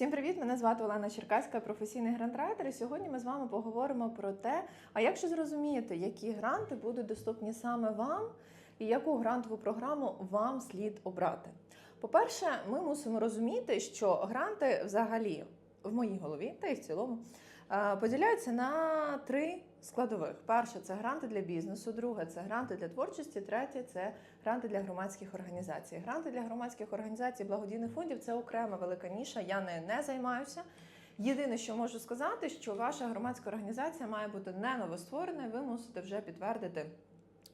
Всім привіт! Мене звати Олена Черкаська, професійний грантрайтер. І сьогодні ми з вами поговоримо про те, а як же зрозуміти, які гранти будуть доступні саме вам, і яку грантову програму вам слід обрати. По-перше, ми мусимо розуміти, що гранти взагалі в моїй голові та й в цілому поділяються на три складових: перше це гранти для бізнесу, друге це гранти для творчості, третє це гранти для громадських організацій. Гранти для громадських організацій, благодійних фондів це окрема велика ніша. Я не, не займаюся. Єдине, що можу сказати, що ваша громадська організація має бути не новостворена, ви мусите вже підтвердити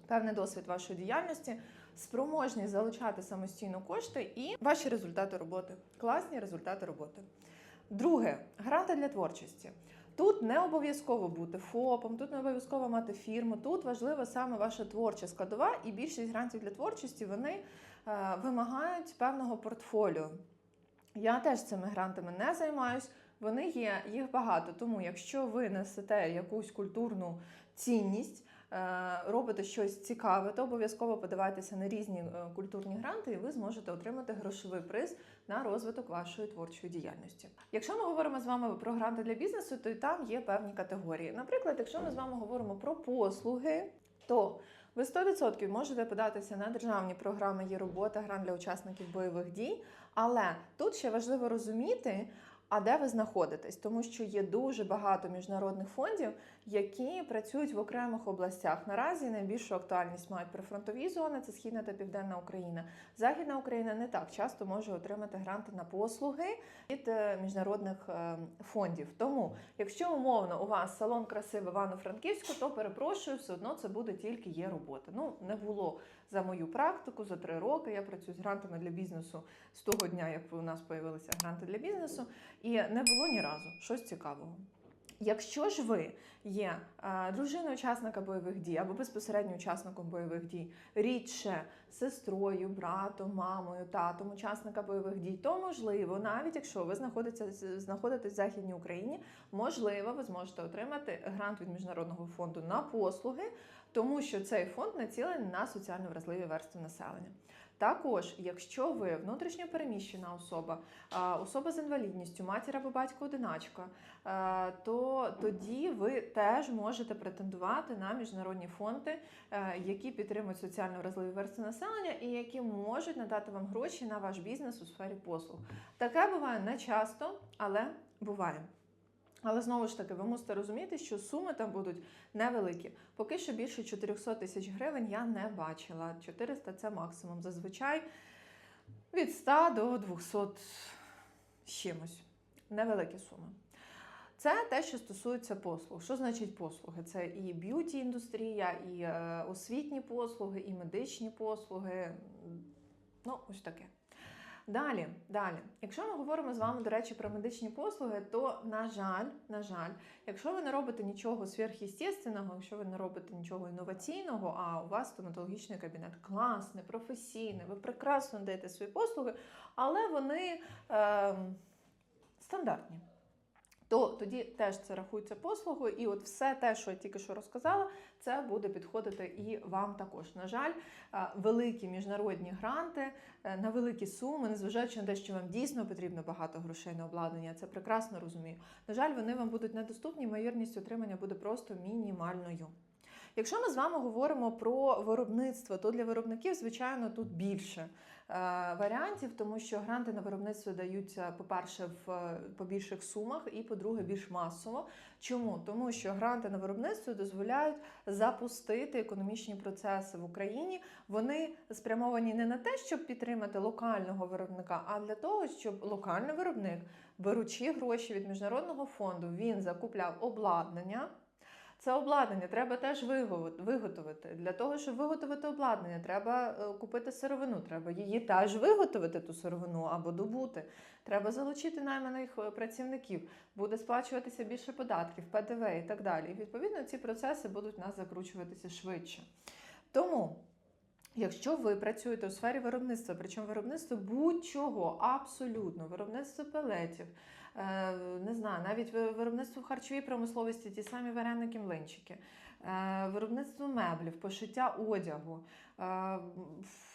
певний досвід вашої діяльності, спроможність залучати самостійно кошти і ваші результати роботи. Класні результати роботи. Друге гранти для творчості. Тут не обов'язково бути ФОПом, тут не обов'язково мати фірму. Тут важлива саме ваша творча складова, і більшість грантів для творчості вони е, вимагають певного портфоліо. Я теж цими грантами не займаюсь. Вони є, їх багато. Тому, якщо ви несете якусь культурну цінність, робите щось цікаве, то обов'язково подавайтеся на різні е, культурні гранти, і ви зможете отримати грошовий приз на розвиток вашої творчої діяльності. Якщо ми говоримо з вами про гранти для бізнесу, то і там є певні категорії. Наприклад, якщо ми з вами говоримо про послуги, то ви 100% можете податися на державні програми є робота, грант для учасників бойових дій, але тут ще важливо розуміти. А де ви знаходитесь? Тому що є дуже багато міжнародних фондів, які працюють в окремих областях. Наразі найбільшу актуальність мають прифронтові зони, це східна та південна Україна. Західна Україна не так часто може отримати гранти на послуги від е, міжнародних е, фондів. Тому, якщо умовно у вас салон краси в Івано-Франківську, то перепрошую, все одно це буде тільки є робота. Ну не було за мою практику за три роки. Я працюю з грантами для бізнесу з того дня, як у нас появилися гранти для бізнесу, і не було ні разу щось цікавого. Якщо ж ви є дружиною учасника бойових дій або безпосередньо учасником бойових дій, рідше сестрою, братом, мамою, татом учасника бойових дій, то можливо, навіть якщо ви знаходитесь, знаходитесь в Західній Україні, можливо, ви зможете отримати грант від міжнародного фонду на послуги, тому що цей фонд націлений на соціально вразливі верстви населення. Також, якщо ви внутрішньо переміщена особа, особа з інвалідністю, матір або батько одиначка, то тоді ви теж можете претендувати на міжнародні фонди, е, які підтримують соціально вразливі верстви населення і які можуть надати вам гроші на ваш бізнес у сфері послуг. Таке буває не часто, але буває. Але знову ж таки, ви мусите розуміти, що суми там будуть невеликі. Поки що більше 400 тисяч гривень я не бачила. 400 це максимум. Зазвичай від 100 до 200 чимось. Невеликі суми. Це те, що стосується послуг. Що значить послуги? Це і б'юті індустрія, і е, освітні послуги, і медичні послуги. Ну, ось таке. Далі, далі, якщо ми говоримо з вами, до речі, про медичні послуги, то на жаль, на жаль, якщо ви не робите нічого сверхъестественного, якщо ви не робите нічого інноваційного, а у вас стоматологічний кабінет класний, професійний, ви прекрасно даєте свої послуги, але вони е, стандартні. То тоді теж це рахується послугою, і от все те, що я тільки що розказала, це буде підходити і вам також. На жаль, е, великі міжнародні гранти е, на великі суми, незважаючи на те, що вам дійсно потрібно багато грошей на обладнання, це прекрасно розумію. На жаль, вони вам будуть недоступні, ймовірність отримання буде просто мінімальною. Якщо ми з вами говоримо про виробництво, то для виробників, звичайно, тут більше е, варіантів, тому що гранти на виробництво даються, по-перше, в по більших сумах, і по-друге, більш масово. Чому? Тому що гранти на виробництво дозволяють запустити економічні процеси в Україні. Вони спрямовані не на те, щоб підтримати локального виробника, а для того, щоб локальний виробник, беручи гроші від міжнародного фонду, він закупляв обладнання. Це обладнання треба теж виготовити. Для того, щоб виготовити обладнання, треба е, купити сировину, треба її теж виготовити, ту сировину або добути. Треба залучити найманих е, працівників, буде сплачуватися більше податків, ПДВ і так далі. І відповідно ці процеси будуть у нас закручуватися швидше. Тому. Якщо ви працюєте у сфері виробництва, причому виробництво будь-чого, абсолютно, виробництво пелетів, не знаю, навіть виробництво харчовій промисловості, ті самі вареники, млинчики, е, виробництво меблів, пошиття одягу, е,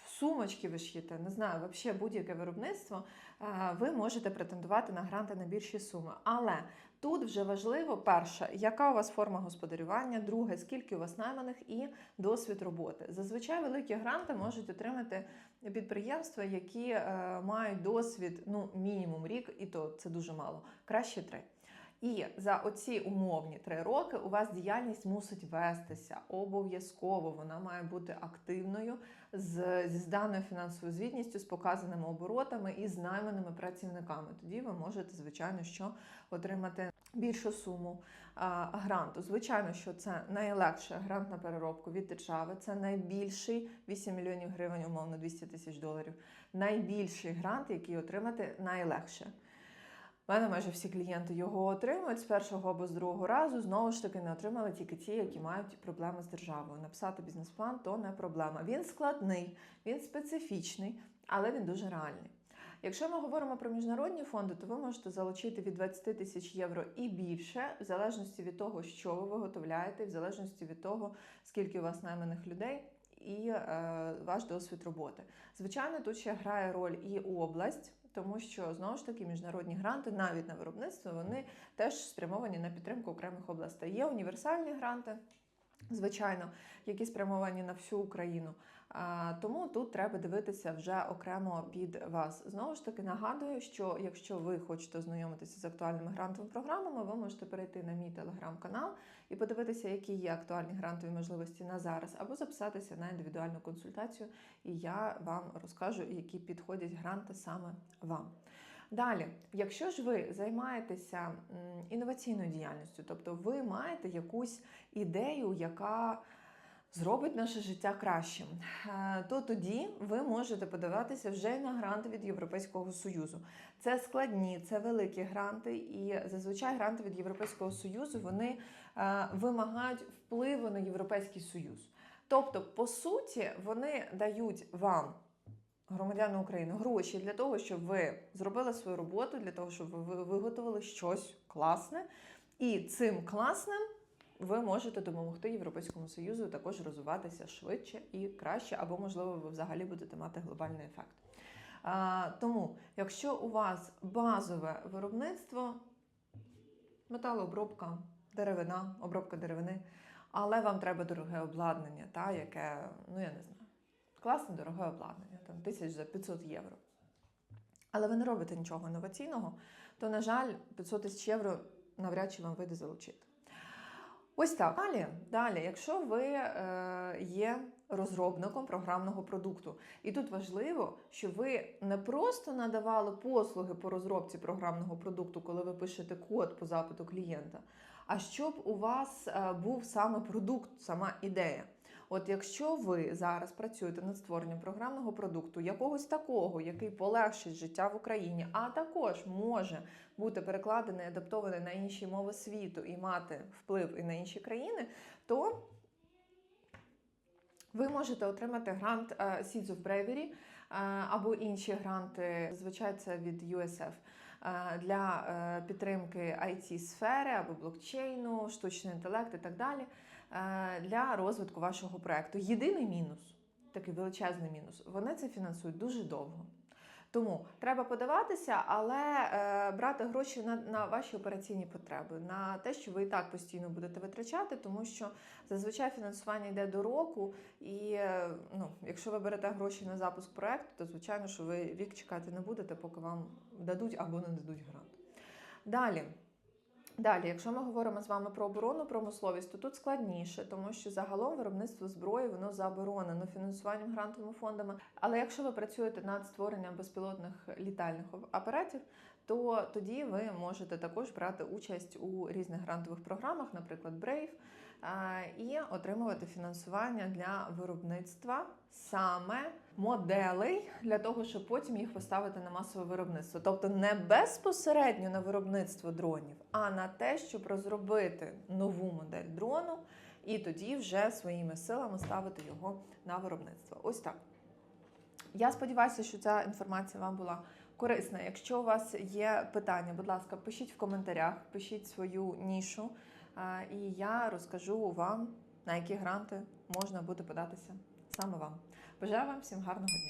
сумочки ви ш'єте, не знаю, взагалі будь-яке виробництво, е, ви можете претендувати на гранти на більші суми. Але тут вже важливо, перше, яка у вас форма господарювання, друге, скільки у вас найманих і досвід роботи. Зазвичай великі гранти можуть отримати підприємства, які е, мають досвід ну, мінімум рік, і то це дуже мало, краще три. І за оці умовні три роки у вас діяльність мусить вестися обов'язково. Вона має бути активною з, зі зданою фінансовою звітністю, з показаними оборотами і з найманими працівниками. Тоді ви можете, звичайно, що отримати більшу суму а, гранту. Звичайно, що це найлегше грант на переробку від держави. Це найбільший 8 мільйонів гривень, умовно 200 тисяч доларів. Найбільший грант, який отримати найлегше. Мене майже всі клієнти його отримують з першого або з другого разу. Знову ж таки, не отримали тільки ті, які мають проблеми з державою. Написати бізнес-план то не проблема. Він складний, він специфічний, але він дуже реальний. Якщо ми говоримо про міжнародні фонди, то ви можете залучити від 20 тисяч євро і більше, в залежності від того, що ви виготовляєте, в залежності від того, скільки у вас найманих людей і е, ваш досвід роботи. Звичайно, тут ще грає роль і область, тому що знову ж таки міжнародні гранти, навіть на виробництво, вони теж спрямовані на підтримку окремих областей. Є універсальні гранти. Звичайно, які спрямовані на всю Україну. Тому тут треба дивитися вже окремо під вас. Знову ж таки, нагадую, що якщо ви хочете ознайомитися з актуальними грантовими програмами, ви можете перейти на мій телеграм-канал і подивитися, які є актуальні грантові можливості на зараз, або записатися на індивідуальну консультацію, і я вам розкажу, які підходять гранти саме вам. Далі, якщо ж ви займаєтеся інноваційною діяльністю, тобто ви маєте якусь ідею, яка зробить наше життя кращим, е, то тоді ви можете подаватися вже на гранти від Європейського Союзу. Це складні, це великі гранти, і зазвичай гранти від Європейського Союзу вони е, вимагають впливу на Європейський Союз. Тобто, по суті, вони дають вам громадяни України гроші для того, щоб ви зробили свою роботу, для того, щоб ви виготовили щось класне, і цим класним ви можете допомогти Європейському Союзу також розвиватися швидше і краще, або, можливо, ви взагалі будете мати глобальний ефект. А, тому, якщо у вас базове виробництво, металообробка, деревина, обробка деревини, але вам треба дороге обладнання, та, яке, ну я не знаю, класне дороге обладнання, там тисяч за 500 євро. Але ви не робите нічого інноваційного, то, на жаль, 500 тисяч євро навряд чи вам вийде залучити. Ось так. Далі, далі, якщо ви е, є розробником програмного продукту, і тут важливо, щоб ви не просто надавали послуги по розробці програмного продукту, коли ви пишете код по запиту клієнта, а щоб у вас е, був саме продукт, сама ідея. От якщо ви зараз працюєте над створенням програмного продукту, якогось такого, який полегшить життя в Україні, а також може бути перекладений, адаптований на інші мови світу і мати вплив і на інші країни, то ви можете отримати грант е, Seeds of Bravery е, або інші гранти, зазвичай це від USF, е, для підтримки it сфери або блокчейну, штучний інтелект і так далі для розвитку вашого проекту. Єдиний мінус, такий величезний мінус, вони це фінансують дуже довго. Тому треба подаватися, але е, брати гроші на, на ваші операційні потреби, на те, що ви і так постійно будете витрачати, тому що зазвичай фінансування йде до року, і е, ну, якщо ви берете гроші на запуск проекту, то звичайно, що ви рік чекати не будете, поки вам дадуть або не дадуть грант. Далі. Далі, якщо ми говоримо з вами про оборонну промисловість, то тут складніше, тому що загалом виробництво зброї воно заборонено фінансуванням грантовими фондами. Але якщо ви працюєте над створенням безпілотних літальних апаратів, то тоді ви можете також брати участь у різних грантових програмах, наприклад, Brave, і отримувати фінансування для виробництва саме моделей для того, щоб потім їх поставити на масове виробництво. Тобто не безпосередньо на виробництво дронів, а на те, щоб розробити нову модель дрону і тоді вже своїми силами ставити його на виробництво. Ось так. Я сподіваюся, що ця інформація вам була корисна. Якщо у вас є питання, будь ласка, пишіть в коментарях, пишіть свою нішу, і я розкажу вам, на які гранти можна буде податися саме вам. Бажаю вам всім гарного дня!